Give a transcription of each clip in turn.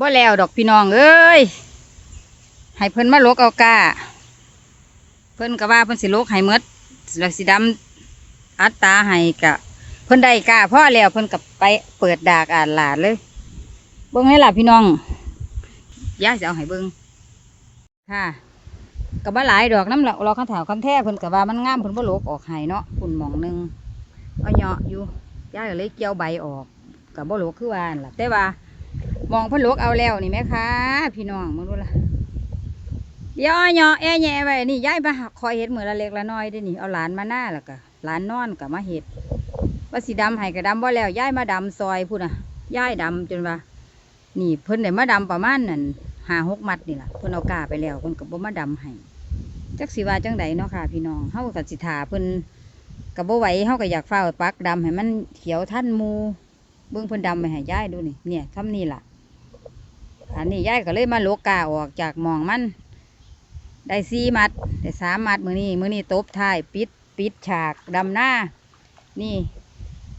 บ่แล้วดอกพี่น้องเอ้ยให้เพิ่นมาลกเอากาเพิ่นก็ว่าเพิ่นสิลกให้หมดแล้วสิดำอัดตาให้กะเพิ่นได้กาพ่อแล้วเพิ่นกับไปเปิดดากอ่านหลาดเลยเบิ่งให้หล่ะพี่น้องย่าสิเอาให้เบิ่งค่ะก็บ่หลายดอกน้ำเราเราคันถาวคันแท้เพิ่นก็ว่ามันงามเพิ่นบ่ลกออกให้เนาะปุ่นหมองหนึงเอาเหยาะอยู่ย่าก็เลยเกี่ยวใบออกก็บ่ลกคือว่านล่ะแต่ว่า มองพิ่นลกเอาแล้วนี่แม่คะพี่น้องมึงดูละยวเอาเหยาะแอะแย่ไว้นี่ย้ายมาคอยเฮ็ดเหมือนละเล็กละน้อยเด้นี่เอาหลานมาหน้าแล้วก็หลานนอนก็มาเฮ็ดว่าสีดำให้ก็ดำบ่แล้วย้ายมาดำซอยพูดนะย้ายดำจนว่า นี่เพิ่นได้มาดำประมาณนั่นหาหกมัดนี่ล่ะเพิ่นเอากาไปแล้วเพิ่นก็บ่มาดำให้จักสิว่าจังใดเนาะค่ะ พี่น้องเฮาก็สิทาเพิ่นก็บ่ไหวเฮาก็อยากเฝ้าปักดำให้มันเขียวทันมูเบิ่งเพิ่นดำไปให้ย้ายดูนี่เนี่ยทำนี่ล่ะ อันนี้ยายก็เลยมาโลกกาออกจากหมองมัน ได้สี่มัดได้สามมัดมือนี้มือนี้ตบท้ายปิดปิดฉากดำหน้า นี่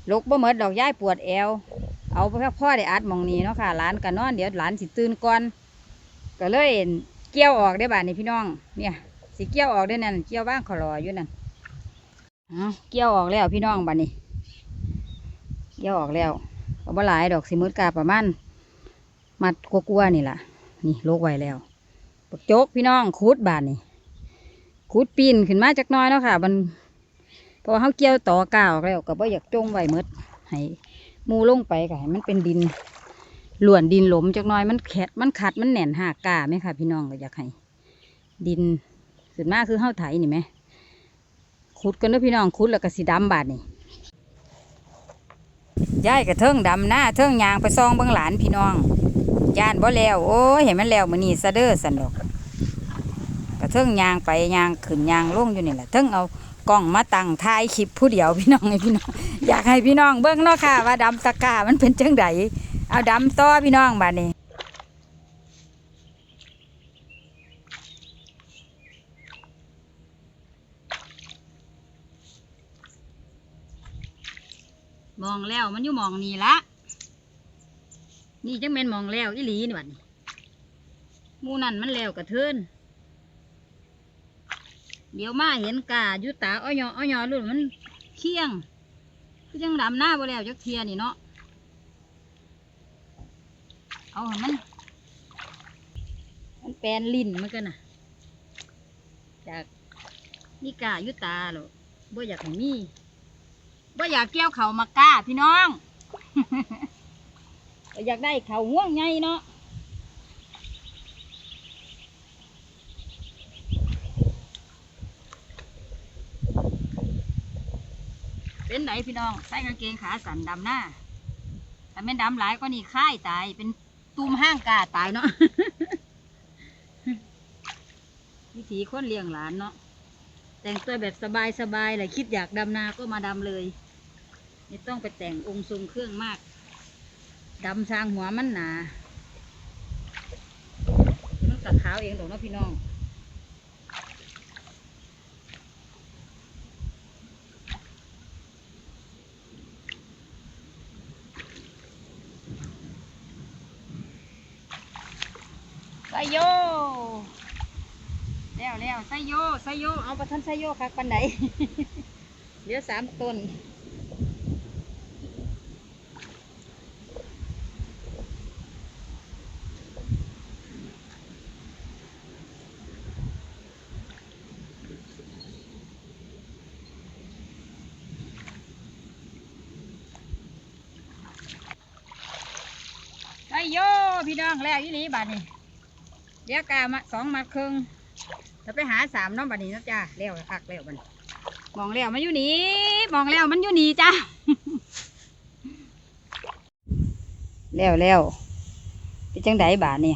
ลูกบ่เมิดดอกยายปวดแอว เอาไปพ่อได้อัดมองนี้เนาะค่ะหลานก็นอนเดี๋ยวหลานสิตื่นก่อน ก็เลยเกี่ยวออกได้บ้านนี้พี่น้อง เนี่ยสิเกี่ยวออกได้นั่นเกี่ยวบ้างขอรออยู่นั่นเอาเกี่ยวออกแล้วพี่น้องบ้านนี้เกี่ยวออกแล้วก็บ่หลายดอกสิมืดกาประมาณ มัดกลัวๆนี่ล่ะ นี่โลกไว้แล้วปกโจกพี่น้องคูดบานนี่คูดปีนขึ้นมาจากน้อยเนาะค่ะ มันเพราะเขาเกี่ยวต่อกาวแล้วก็บ่อยากจงไว้หมดให้มูลงไปก็ให้มันเป็นดินหลวนดินหลมจักน้อยมันแข็ดมันขัดมันแหน่นหากกาไหมค่ะ พี่น้องก็อยากให้ดินขึ้นมาคือเฮาไถนี่ไหมขุดกันด้อพี่น้องขุดแล้วก็สีดำบาดนี่ย้ายกระเทิงดำหน้าเทิงยางไปซองเบิ่งหลานพี่น้อง ย่านบ่แล้ว โอ้ยเห็นมันแล้วมือนี้ซะเด้อสันดอกกระเทิงยางไปยางขึ้นยางลงอยู่นี่แหละเทิงเอากล้องมาตั้งถ่ายคลิปผู้เดียวพี่น้องให้พี่น้อง อยากให้พี่น้องเบิ่งเนาะค่ะ ว่าดำตะกร้ามันเป็นจังไดเอาดำต่อพี่น้องบัดนี้มองแล้วมันอยู่มองนี่ละ นี่จังเป็นมองแล้วอีหลีนี่บัดนี้มูนั่นมันแล้วกระเทินเดี๋ยวมาเห็นกาอยู่ตาอ้อยออ้อยอรุ่นมันเคียงคือจังดำหน้าบ่แล้วจักเทียนี่เนาะเอาห้มันมันแปลนลิ้นมันกันน่ะ จากนี่กาอยู่ตาหรอบ่อยากให้มีบ่อยากเกี่ยวเขามากาพี่น้อง อยากได้เขาง่วงไงเนาะเป็นไหนพี่น้องใส่กางเกงขาสันดำหน้าแต่ไม่นดำหลายก็นี่ค่ายตายเป็นตุ้มห้างกาตายเนาะวิถีคนเลี้ยงหลานเนาะแต่งตัวแบบสบายสบายเลยคิดอยากดำนาก็มาดำเลย ไม่ต้องไปแต่งองค์ทรงเครื่องมาก ดำทางหัวมันหนามันกัดขาวเองดอกเนาะพี่น้องไซโยแล้วแล้วไซโยไซโยเอาประทันไซโยคักปันไหนเหลือสามต้น โยพี่น้องแล้วอีหลีบาดนี่เดี๋ยวกามาสองมาครึ่งจะไปหาสามน้องบัดนี้นะจ้าเลี้ยวคักเลี้ยวบัดนมองแล้วมันอยู่นี่มองแล้วมันอยู่นี่จ้าเลี้ยวเลี้ยวเป็นจังไดบาทนี่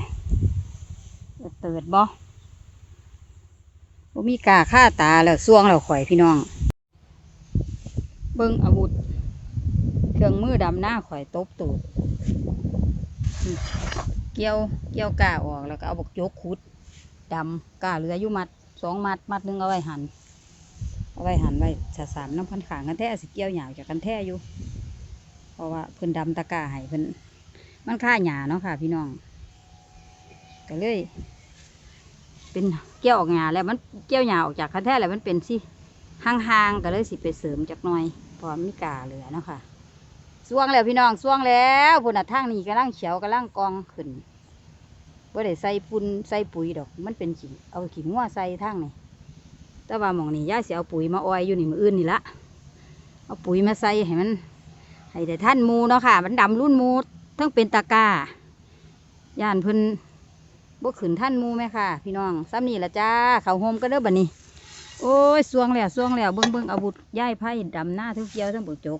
เติดบ่บ่มีกาฆ่าตาแล้วซ่วงแล้วข่อยพี่น้อง เบิ้งอาวุธ เครื่องมือดำหน้าข่อยตบตูด เกี่ยวเกี่ยวกาออกแล้วก็เอาบกยกขุดดำกาเหลืออยู่มัดสองมัดมัดหนึงเอาไว้หันเอาไว้หันไว้สะสามน้ำพันขางกันแท้สิเกี่ยวหยาวจากกันแท้อยู่ เพราะว่าเพิ่นดำตะกร้าให้เพิ่นมันค่าหยาเนาะค่ะ พี่น้องก็เลย เป็นเกี่ยวออกหญ้าแล้วมันเกี่ยวหญ้าออกจากคันแท้แล้วมันเป็นสิห่างๆก็เลยสิไปเสริมจักหน่อยพอมีกาเหลือเนาะค่ะ ส่วงแล้วพี่น้องส่วงแล้วพุ่นน่ะทางนี้กำลังเขียวกำลังกองขึ้นว่าได้ใส่ปุ่นใส่ปุ๋ยดอก มันเป็นขี้เอาขี้งัวใส่ทางนี่แต่ว่าหมองนี่ย่าสิเอาปุ๋ยมาออยอยู่นี่มืออื่นนี่ละเอาปุ๋ยมาใส่ให้มัน ให้แต่ท่านมูเนาะค่ะ มันดำรุ่นมูทั้งเป็นตะกาย่านพิ่นบ่ขืนท่านมูไหมค่ะ พี่น้องซ้ำนี่ละจ้าเขาโฮมก็เด้อบัดนี้ โอ้ยสวงแล้วสวงแล้วเบิ่งเบิ่งเอาบุตรย่ายไผ่ดำหน้าทุกเกี้ยวทั้งบุกจก